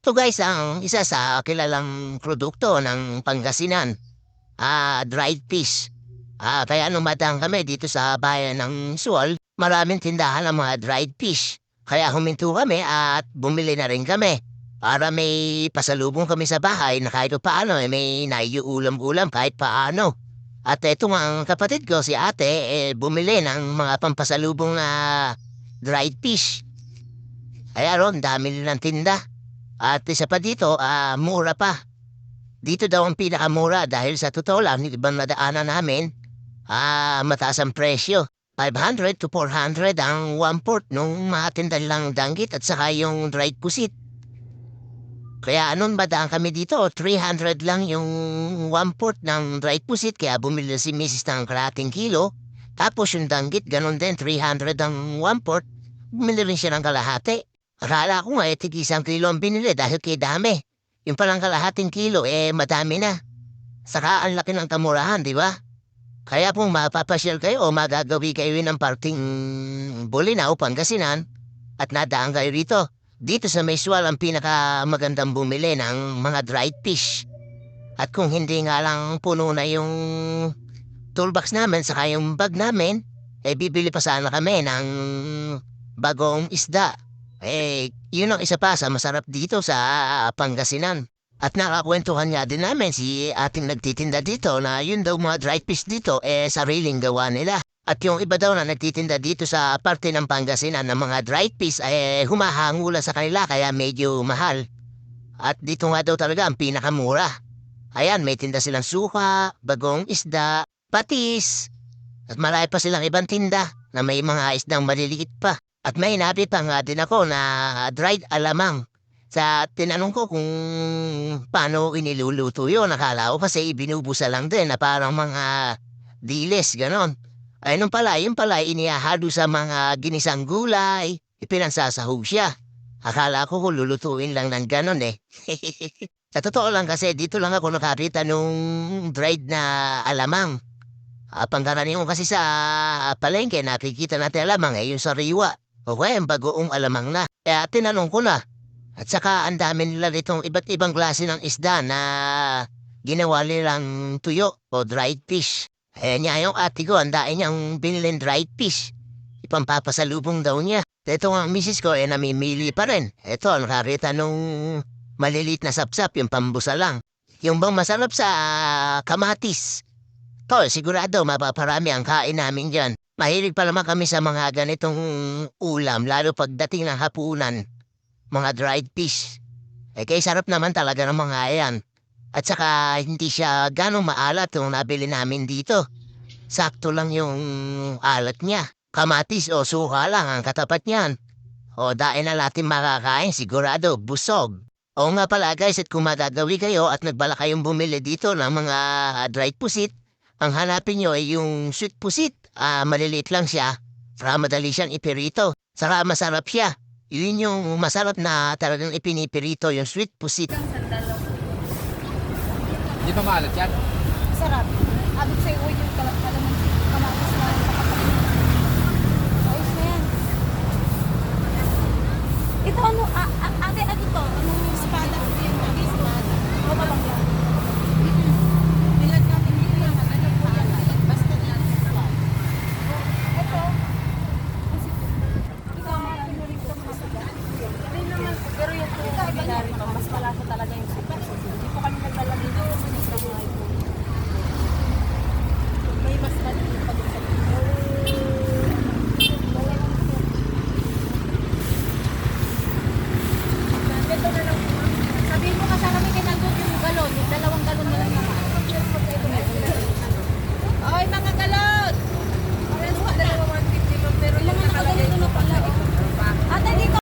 To guys, ang isa sa kilalang produkto ng Pangasinan, ah, dried fish. Ah, kaya nung matang kami dito sa bayan ng Sual, maraming tindahan ng mga dried fish. Kaya huminto kami at bumili na rin kami. Para may pasalubong kami sa bahay na kahit paano eh, may naiuulam-ulam kahit paano. At eto nga ang kapatid ko, si ate, eh, bumili ng mga pampasalubong na dried fish. Kaya ron, dami nilang tinda. At isa pa dito, ah, mura pa. Dito daw ang pinakamura dahil sa totoo lang, yung ibang nadaanan namin, ah, mataas ang presyo. 500 to 400 ang one-port nung mga tinda lang danggit at saka yung dried pusit. Kaya anong badaan kami dito, 300 lang yung one-port ng dried pusit kaya bumili si Mrs. ng kalating kilo. Tapos yung danggit, ganun din, 300 ang one-port. Bumili rin siya ng kalahati. Akala ko nga, eh, tig isang kilo ang binili dahil kay dami. Yung palang kalahating kilo, eh, madami na. Saka ang laki ng kamurahan, di ba? Kaya kung mapapasyal kayo o magagawi kayo ng parting Bulinaw, Pangasinan, at nadaan kayo rito, dito sa Mayswal ang pinakamagandang bumili ng mga dried fish. At kung hindi nga lang puno na yung toolbox namin saka yung bag namin, eh bibili pa sana kami ng bagong isda. Eh, yun ang isa pa sa masarap dito sa Pangasinan. At nakakwentuhan niya din namin si ating nagtitinda dito na yun daw mga dried fish dito eh sariling gawa nila. At yung iba daw na nagtitinda dito sa parte ng Pangasinan ng mga dried fish eh humahangula sa kanila kaya medyo mahal. At dito nga daw talaga ang pinakamura. Ayan, may tinda silang suka, bagong isda, patis. At marami pa silang ibang tinda na may mga isdang maliliit pa. At may nabi pa din ako na dried alamang. Sa tinanong ko kung paano iniluluto yun, nakala ko kasi ibinubusa lang din na parang mga diles, ganon. Ay nung pala, yun pala inihahalo sa mga ginisang gulay, ipinansasahog siya. Akala ko lulutuin lang ng ganon eh. sa totoo lang kasi dito lang ako nakakita nung dried na alamang. Uh, pangkaraniwan kasi sa palengke nakikita natin alamang eh, yung sariwa. O kaya yung bagoong alamang na. Kaya tinanong ko na, at saka ang dami nila ditong iba't ibang klase ng isda na ginawa nilang tuyo o dried fish. Eh niya yung ate ko, ang dahil niyang binilin dried fish. Ipampapasalubong daw niya. Ito nga ang misis ko, eh namimili pa rin. Ito, nakakita nung malilit na sapsap, yung pambusa lang. Yung bang masarap sa kamatis. To, sigurado mapaparami ang kain namin dyan. Mahilig pa naman kami sa mga ganitong ulam, lalo pagdating ng hapunan mga dried fish. Eh kay sarap naman talaga ng mga yan. At saka hindi siya ganong maalat yung nabili namin dito. Sakto lang yung alat niya. Kamatis o suka lang ang katapat niyan. O dahil na natin makakain sigurado busog. O nga pala guys at kung magagawi kayo at nagbala kayong bumili dito ng mga dried pusit, ang hanapin nyo ay yung sweet pusit. Ah, maliliit lang siya. Para madali siyang ipirito. Saka masarap siya. Yun yung masarap na talagang ipinipirito, yung sweet pusit. Hindi pa maalat yan? Sarap. Abot sa'yo uy yung kalat